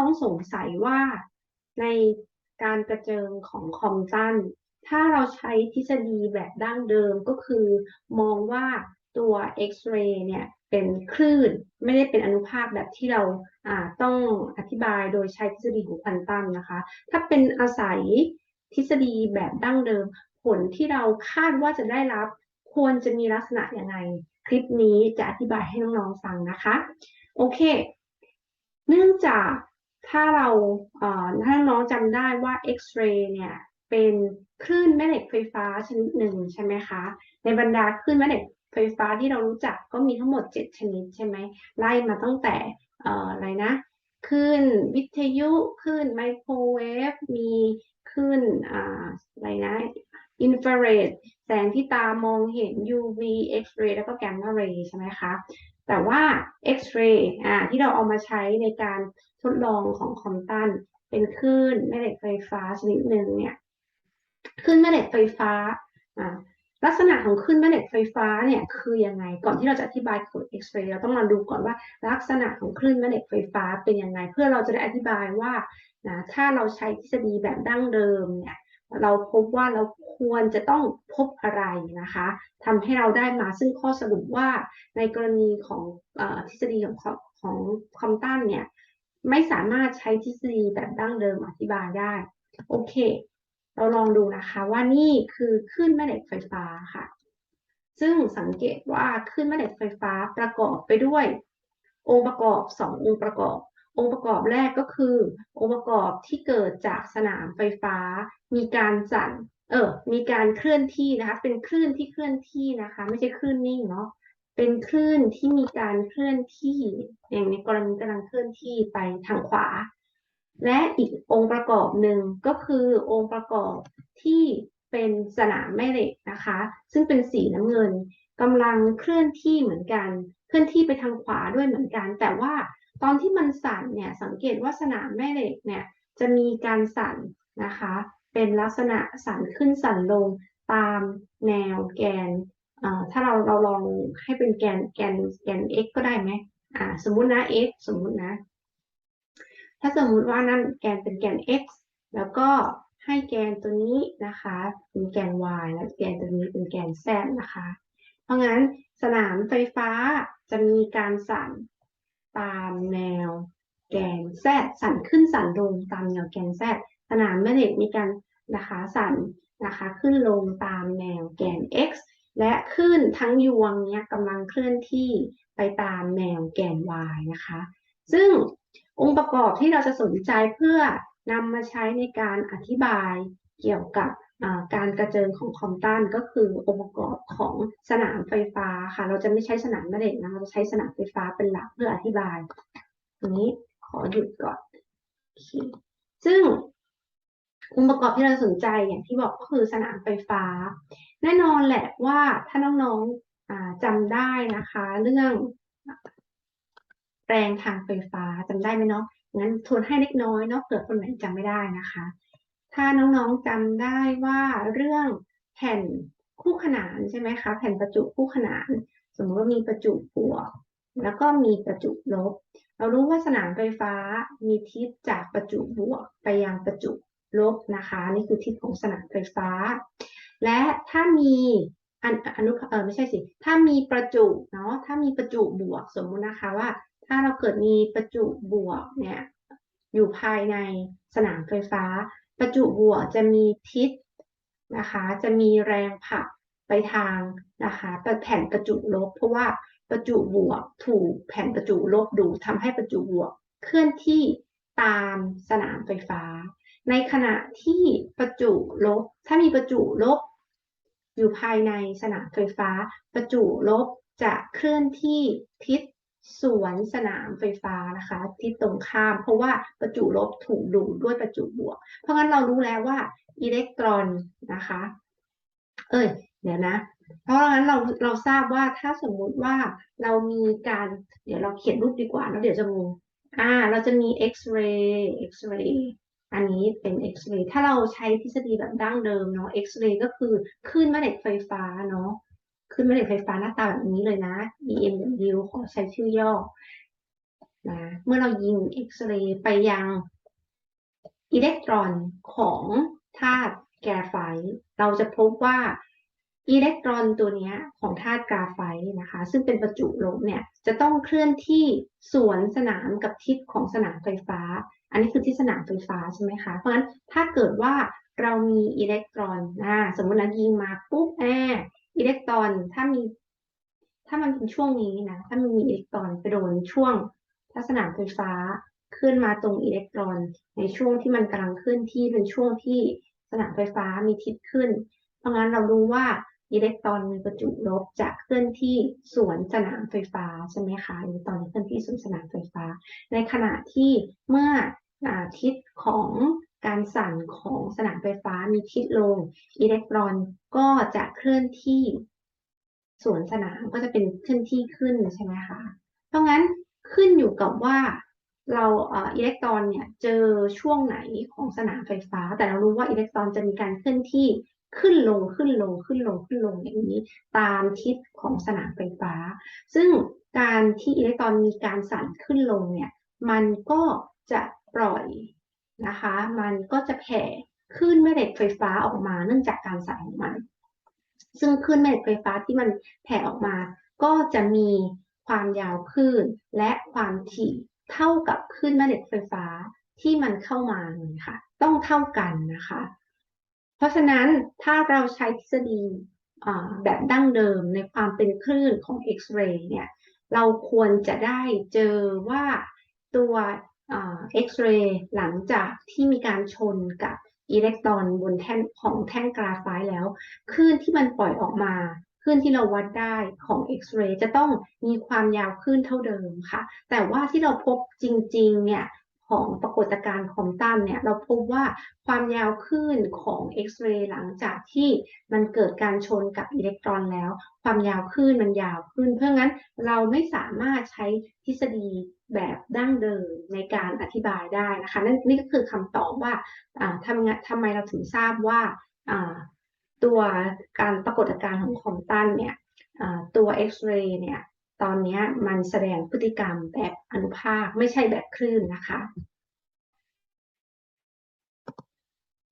องๆสงสัยว่าในการกระเจิงของคอมตัน ถ้าเราใช้ทฤษฎีแบบดั้งเดิมก็คือ มองว่าตัว X-ray เรย์เนี่ยเป็นคลื่นไม่ได้เป็นอนุภาคแบบที่เราอ่าต้องอธิบายโดยใช้ทฤษฎีของควอนตัมนะคะ ถ้าเป็นอาศัยทฤษฎีแบบดั้งเดิม ผลที่เราคาดว่าจะได้รับ ควรจะมีลักษณะยังไง คลิปนี้จะอธิบายให้น้องๆฟังนะคะ โอเค เนื่องจาก ถ้าเราถ้าน้องจำได้ว่า X-ray เรย์เนี่ยเป็นคลื่นแม่เหล็กไฟฟ้าชนิดหนึ่งใช่ไหมคะ ในบรรดาคลื่นแม่เหล็กไฟฟ้าที่เรารู้จักก็มีทั้งหมด 7 ชนิดใช่ไหมไล่มาตั้งแต่ออะไรนะคลื่นวิทยุคลื่นไมโครเวฟมีคลื่นออะไรนะ อินฟราเรดแสงที่ตามองเห็น UV X-ray แล้วก็แกมมาเรย์ใช่ไหมคะ แต่ว่า X-ray อ่าที่เราเอามาใช้ในการทดลองของคอมตันเป็นคลื่นแม่เหล็กไฟฟ้าชนิดหนึ่งเนี่ยคลื่นแม่เหล็กไฟฟ้าอ่าลักษณะของคลื่นแม่เหล็กไฟฟ้าเนี่ยคือยังไง ก่อนที่เราจะอธิบายผล X-ray เราต้องมาดูก่อนว่าลักษณะของคลื่นแม่เหล็กไฟฟ้าเป็นยังไง เพื่อเราจะได้อธิบายว่านะถ้าเราใช้ทฤษฎีแบบดั้งเดิมเนี่ย เราพบว่าเราควรจะต้องพบอะไรนะคะทำให้เราได้มาซึ่งข้อสรุปว่าในกรณีของอทฤษฎีของของของคอมตันเนี่ยไม่สามารถใช้ทฤษฎีแบบดั้งเดิมอธิบายได้ โอเค เราลองดูนะคะว่านี่คือคลื่นแม่เหล็กไฟฟ้าค่ะ ซึ่งสังเกตว่าคลื่นแม่เหล็กไฟฟ้าประกอบไปด้วยองค์ประกอบ 2 องค์ประกอบ องค์ประกอบแรกก็คือ องค์ประกอบที่เกิดจากสนามไฟฟ้า มีการสั่นเออมีการเคลื่อนที่นะคะ เป็นคลื่นที่เคลื่อนที่นะคะ ไม่ใช่คลื่นนิ่งเนาะเป็นคลื่นที่มีการเคลื่อนที่ อย่างในกรณีกำลังเคลื่อนที่ไปทางขวา และอีกองค์ประกอบหนึ่งก็คือองค์ประกอบที่เป็นสนามแม่เหล็กนะคะ ซึ่งเป็นสีน้ำเงินกำลังเคลื่อนที่เหมือนกัน เคลื่อนที่ไปทางขวาด้วยเหมือนกัน แต่ว่า ตอนที่มันสั่นเนี่ยสังเกตว่าสนามแม่เหล็กเนี่ยจะมีการสั่นนะคะ เป็นลักษณะสั่นขึ้นสั่นลงตามแนวแกนถ้าเราเราลองให้เป็นแกนแกนแกน x ก็ได้ไหมอ่าสมมุตินะ x สมมุตินะ ถ้าสมมุติว่านั่นแกนเป็นแกน x แล้วก็ให้แกนตัวนี้นะคะเป็นแกน y และแกนตัวนี้เป็นแกน z นะคะ เพราะงั้นสนามไฟฟ้าจะมีการสั่น ตามแนวแกน z สั่นขึ้นสั่นลงตามแนวแกน z สนามแม่เหล็กมีการนะคะสั่นนะคะขึ้นลงตามแนวแกน x และขึ้นทั้งยวงเนี้ยกำลังเคลื่อนที่ไปตามแนวแกน y นะคะ ซึ่งองค์ประกอบที่เราจะสนใจเพื่อนำมาใช้ในการอธิบาย เกี่ยวกับการกระเจิงของคอมตันก็คือองค์ประกอบของสนามไฟฟ้าค่ะ เราจะไม่ใช้สนามแม่เหล็กนะเราจะใช้สนามไฟฟ้าเป็นหลักเพื่ออธิบายตรงนี้ขอหยุดก่อนซึ่งองค์ประกอบที่เราสนใจอย่างที่บอกก็คือสนามไฟฟ้า แน่นอนแหละว่าถ้าน้องๆจำได้นะคะ เรื่องแรงทางไฟฟ้าจำได้ไหมเนาะงั้นทวนให้เล็กน้อยเนาะเผื่อคนไหนจำไม่ได้นะคะ ถ้าน้องๆจำได้ว่าเรื่องแผ่นคู่ขนานใช่ไหมคะ แผ่นประจุคู่ขนาน สมมติว่ามีประจุบวก แล้วก็มีประจุลบ เรารู้ว่าสนามไฟฟ้ามีทิศจากประจุบวกไปยังประจุลบนะคะ นี่คือทิศของสนามไฟฟ้า และถ้ามีอันอนุเออไม่ใช่สิ ถ้ามีประจุเนาะถ้ามีประจุบวกสมมุตินะคะว่า ถ้าเราเกิดมีประจุบวกเนี่ยอยู่ภายในสนามไฟฟ้า ประจุบวกจะมีทิศนะคะ จะมีแรงผลักไปทางนะคะแผ่นประจุลบ เพราะว่าประจุบวกถูกแผ่นประจุลบดูดทำให้ประจุบวกเคลื่อนที่ตามสนามไฟฟ้า ในขณะที่ประจุลบ ถ้ามีประจุลบ อยู่ภายในสนามไฟฟ้า ประจุลบจะเคลื่อนที่ทิศ สวนสนามไฟฟ้านะคะ ที่ตรงข้าม เพราะว่าประจุลบถูกดูดด้วยประจุบวก เพราะงั้นเรารู้แล้วว่าอิเล็กตรอนนะคะ เอ้ยเดี๋ยวนะ เพราะงั้นเราเราทราบว่าถ้าสมมุติว่าเรามีการ เดี๋ยวเราเขียนรูปดีกว่าแล้วเดี๋ยวจะงงอ่า เราจะมี X-ray X-ray อันนี้เป็น X-ray ถ้าเราใช้ทฤษฎีแบบดั้งเดิมเนาะ X-ray ก็คือคลื่นแม่เหล็กไฟฟ้าเนาะ ขึ้นม่เหล็กไฟฟ้าหน้าตาแบบนี้เลยนะ EMW ขอใช้ชื่อย่อนะเมื่อเรายิงเอ็กซเรย์ไปยังอิเล็กตรอนของธาตุแกรไฟต์เราจะพบว่าอิเล็กตรอนตัวนี้ของธาตุกราไฟต์นะคะ ซึ่งเป็นประจุลบเนี่ยจะต้องเคลื่อนที่สวนสนามกับทิศของสนามไฟฟ้า อันนี้คือที่สนามไฟฟ้าใช่ไหมคะ เพราะฉะนั้นถ้าเกิดว่าเรามีอิเล็กตรอนนะสมมตินะยิงมาปุ๊บแอ อิเล็กตรอนถ้ามี ถ้ามันเป็นช่วงนี้นะ ถ้ามันมีอิเล็กตรอนไปโดนช่วงถ้าสนามไฟฟ้าขึ้นมาตรงอิเล็กตรอน ในช่วงที่มันกำลังเคลื่อนที่เป็นช่วงที่สนามไฟฟ้ามีทิศขึ้น เพราะงั้นเรารู้ว่าอิเล็กตรอนมีประจุลบจะเคลื่อนที่สวนสนามไฟฟ้าใช่ไหมคะอิเล็กตรอนเคลื่อนที่สวนสนามไฟฟ้า ในขณะที่เมื่ออทิศของ การสั่นของสนามไฟฟ้ามีทิศลง อิเล็กตรอนก็จะเคลื่อนที่สวนสนามก็จะเป็นเคลื่อนที่ขึ้นใช่ไหมคะ เพราะงั้นขึ้นอยู่กับว่าเราอิเล็กตรอนเนี่ยเจอช่วงไหนของสนามไฟฟ้า แต่เรารู้ว่าอิเล็กตรอนจะมีการเคลื่อนที่ขึ้นลงขึ้นลงขึ้นลงขึ้นลงอย่างนี้ตามทิศของสนามไฟฟ้า ซึ่งการที่อิเล็กตรอนมีการสั่นขึ้นลงเนี่ยมันก็จะปล่อย นะคะ มันก็จะแผ่คลื่นแม่เหล็กไฟฟ้าออกมาเนื่องจากการสั่นของมัน ซึ่งคลื่นแม่เหล็กไฟฟ้าที่มันแผ่ออกมา ก็จะมีความยาวคลื่นและความถี่เท่ากับคลื่นแม่เหล็กไฟฟ้าที่มันเข้ามาเลยค่ะ ต้องเท่ากันนะคะ เพราะฉะนั้นถ้าเราใช้ทฤษฎีแบบดั้งเดิมในความเป็นคลื่นของเอ็กซเรย์เนี่ย เราควรจะได้เจอว่าตัว เอ็กซเรย์หลังจากที่มีการชนกับอิเล็กตรอนบนแท่นของแท่งกราไฟต์แล้วคลื่นที่มันปล่อยออกมาคลื่นที่เราวัดได้ของเอ็กซเรย์จะต้องมีความยาวคลื่นเท่าเดิมค่ะ แต่ว่าที่เราพบจริงๆเนี่ย ของปรากฏการณ์คอมตันเนี่ยเราพบว่าความยาวคลื่นของเอ็กซเรย์หลังจากที่มันเกิดการชนกับอิเล็กตรอนแล้ว ความยาวคลื่นมันยาวขึ้น เพราะงั้นเราไม่สามารถใช้ทฤษฎีแบบดั้งเดิมในการอธิบายได้นะคะนั่นนี่ก็คือคำตอบว่าทำไงทำไมเราถึงทราบว่าตัวการปรากฏการณ์ของคอมตันเนี่ยตัวเอ็กซเรย์เนี่ย ตอนนี้มันแสดงพฤติกรรมแบบอนุภาคไม่ใช่แบบคลื่นนะคะ